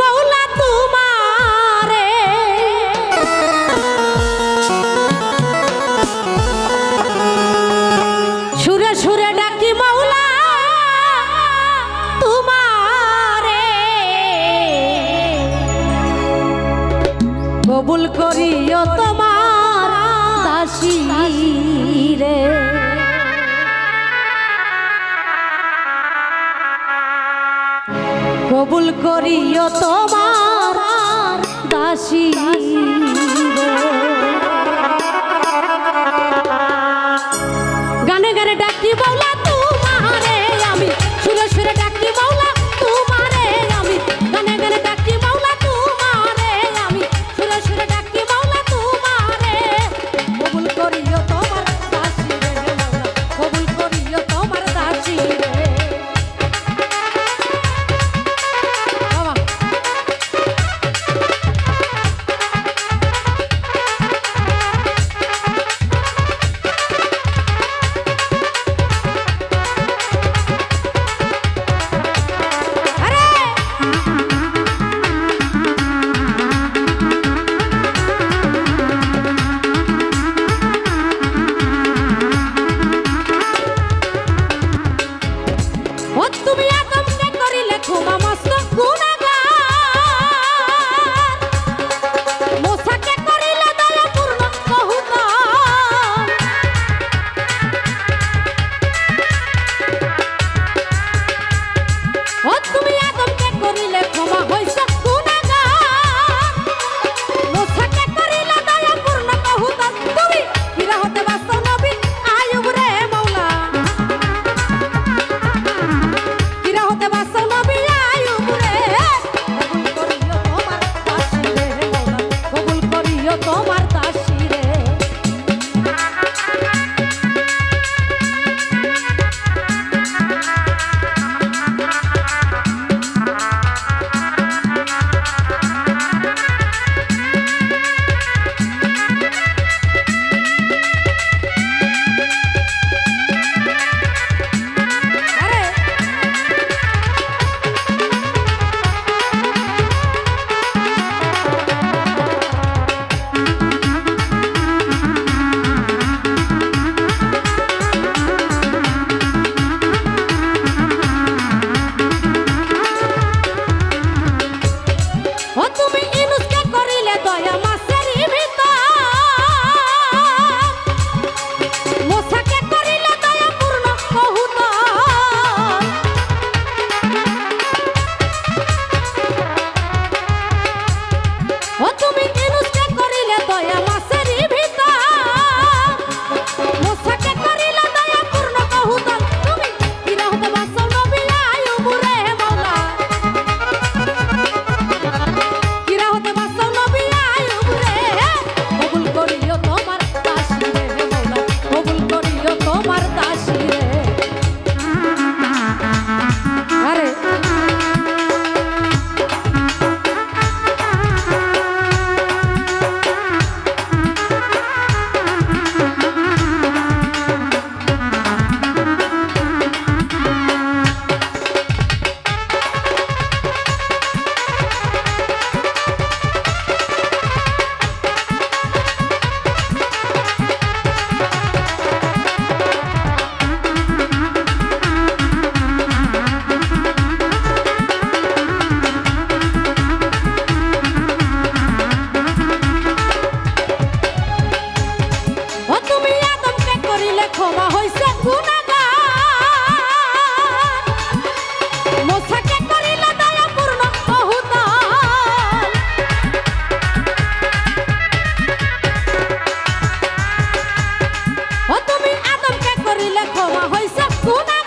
মৌলা তোমারে। সুরে সুরে ডাকি মৌলা তোমারে। কবুল করিও তোমার দাসী রে। কবুল করিও তোমার দাসী। ক্ষমা হয়েছে কোনা